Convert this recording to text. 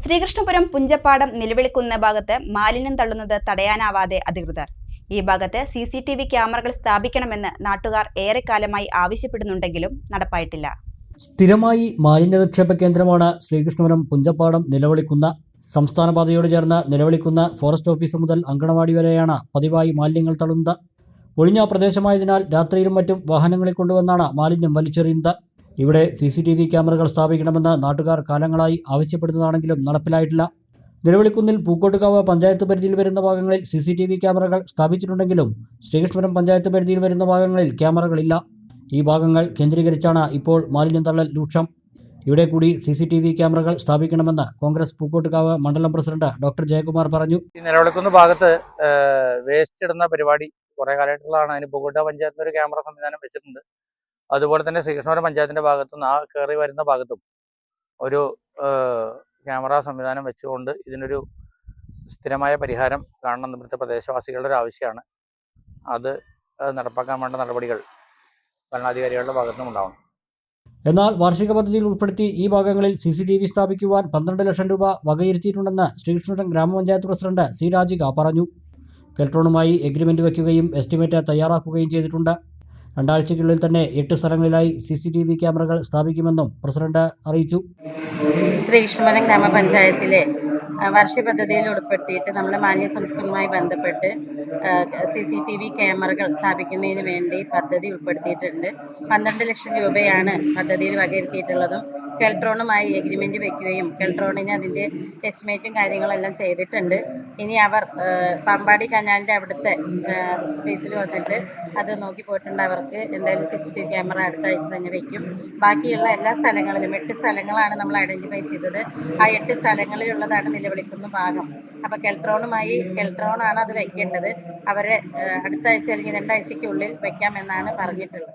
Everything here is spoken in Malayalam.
ശ്രീകൃഷ്ണപുരം പുഞ്ചപ്പാടം നിലവിളിക്കുന്ന ഭാഗത്ത് മാലിന്യം തള്ളുന്നത് തടയാനാവാതെ അധികൃതർ. ഈ ഭാഗത്ത് സി സി ടി വി ക്യാമറകൾ സ്ഥാപിക്കണമെന്ന് നാട്ടുകാർ ഏറെക്കാലമായി ആവശ്യപ്പെടുന്നുണ്ടെങ്കിലും നടപ്പായിട്ടില്ല. സ്ഥിരമായി മാലിന്യ നിക്ഷേപ കേന്ദ്രമാണ് ശ്രീകൃഷ്ണപുരം പുഞ്ചപ്പാടം നിലവിളിക്കുന്ന. സംസ്ഥാന പാതയോട് ചേർന്ന് നിലവിളിക്കുന്ന ഫോറസ്റ്റ് ഓഫീസ് മുതൽ അങ്കണവാടി വരെയാണ് പതിവായി മാലിന്യങ്ങൾ തള്ളുന്നത്. ഒഴിഞ്ഞ പ്രദേശമായതിനാൽ രാത്രിയിലും മറ്റും വാഹനങ്ങളിൽ കൊണ്ടുവന്നാണ് മാലിന്യം വലിച്ചെറിയുന്നത്. ഇവിടെ സി സി ടി വി ക്യാമറകൾ സ്ഥാപിക്കണമെന്ന് നാട്ടുകാർ കാലങ്ങളായി ആവശ്യപ്പെടുന്നതാണെങ്കിലും നടപ്പിലായിട്ടില്ല. നിലവിളിക്കുന്നിൽ പൂക്കോട്ടുകാവ് പഞ്ചായത്ത് പരിധിയിൽ വരുന്ന ഭാഗങ്ങളിൽ സി സി ടി വി ക്യാമറകൾ സ്ഥാപിച്ചിട്ടുണ്ടെങ്കിലും ശ്രീകൃഷ്ണപുരം പഞ്ചായത്ത് പരിധിയിൽ വരുന്ന ഭാഗങ്ങളിൽ ക്യാമറകളില്ല. ഈ ഭാഗങ്ങൾ കേന്ദ്രീകരിച്ചാണ് ഇപ്പോൾ മാലിന്യം തള്ളൽ രൂക്ഷം. ഇവിടെ കൂടി സി സി ടി വി ക്യാമറകൾ സ്ഥാപിക്കണമെന്ന് കോൺഗ്രസ് പൂക്കോട്ടുകാവ് മണ്ഡലം പ്രസിഡന്റ് ഡോക്ടർ ജയകുമാർ പറഞ്ഞു. ഈ നിലവിളിക്കുന്ന ഭാഗത്ത് വേസ്റ്റ് ഇടുന്ന പരിപാടി കുറെ കാലമായിട്ടുള്ളതാണ്. അതിന് പൂക്കോട്ട പഞ്ചായത്തിന് ഒരു ക്യാമറ സംവിധാനം വെച്ചിട്ടുണ്ട്. അതുപോലെ തന്നെ ശ്രീകൃഷ്ണപുരം പഞ്ചായത്തിന്റെ ഭാഗത്തും ആ കയറി വരുന്ന ഭാഗത്തും ഒരു ക്യാമറ സംവിധാനം വെച്ചുകൊണ്ട് ഇതിനൊരു സ്ഥിരമായ പരിഹാരം കാണണം ഇവിടുത്തെ പ്രദേശവാസികളുടെ ഒരു ആവശ്യമാണ്. അത് നടപ്പാക്കാൻ വേണ്ട നടപടികൾ ഭരണാധികാരികളുടെ ഭാഗത്തും ഉണ്ടാവണം. എന്നാൽ വാർഷിക പദ്ധതിയിൽ ഉൾപ്പെടുത്തി ഈ ഭാഗങ്ങളിൽ സി സി ടി വി സ്ഥാപിക്കുവാൻ പന്ത്രണ്ട് ലക്ഷം രൂപ വകയിരുത്തിയിട്ടുണ്ടെന്ന് ശ്രീകൃഷ്ണപുരം ഗ്രാമപഞ്ചായത്ത് പ്രസിഡന്റ് സി രാജിക പറഞ്ഞു. കെൽട്രോണുമായി എഗ്രിമെന്റ് വയ്ക്കുകയും എസ്റ്റിമേറ്റ് തയ്യാറാക്കുകയും ചെയ്തിട്ടുണ്ട്. രണ്ടാഴ്ചയ്ക്കുള്ളിൽ തന്നെ എട്ട് സ്ഥലങ്ങളിലായി സി സി ടി വി ക്യാമറകൾ സ്ഥാപിക്കുമെന്നും പ്രസിഡന്റ് അറിയിച്ചു. ശ്രീകൃഷ്ണപുരം ഗ്രാമപഞ്ചായത്തിലെ വർഷ പദ്ധതിയിൽ ഉൾപ്പെടുത്തിയിട്ട് നമ്മൾ മാലിന്യ ബന്ധപ്പെട്ട് സി സി ടി വി ക്യാമറകൾ സ്ഥാപിക്കുന്നതിന് വേണ്ടി പദ്ധതി ഉൾപ്പെടുത്തിയിട്ടുണ്ട്. പന്ത്രണ്ട് ലക്ഷം രൂപയാണ് പദ്ധതിയിൽ വകയിരുത്തിയിട്ടുള്ളതും. കെൽട്രോണുമായി എഗ്രിമെന്റ് വെക്കുകയും കെൽട്രോണിന് അതിന്റെ എസ്റ്റിമേറ്റും കാര്യങ്ങളെല്ലാം ചെയ്തിട്ടുണ്ട്. ഇനി അവർ പമ്പാടി കനാലിന്റെ അവിടുത്തെ സ്പേസിൽ വന്നിട്ട് അത് നോക്കി പോയിട്ടുണ്ട്. അവർക്ക് എന്തായാലും C C T V camera അടുത്ത ആഴ്ച തന്നെ വയ്ക്കും ബാക്കിയുള്ള എല്ലാ സ്ഥലങ്ങളിലും എട്ട് സ്ഥലങ്ങളാണ് നമ്മൾ ഐഡന്റിഫൈ ചെയ്തത്. ആ എട്ട് സ്ഥലങ്ങളിലുള്ളതാണ് നിലവിളിക്കുന്ന ഭാഗം. അപ്പോൾ കെൽട്രോണുമായി കെൽട്രോണാണ് അത് വയ്ക്കേണ്ടത് അവരെ അടുത്താഴ്ച അല്ലെങ്കിൽ രണ്ടാഴ്ചയ്ക്കുള്ളിൽ വയ്ക്കാമെന്നാണ് പറഞ്ഞിട്ടുള്ളത്.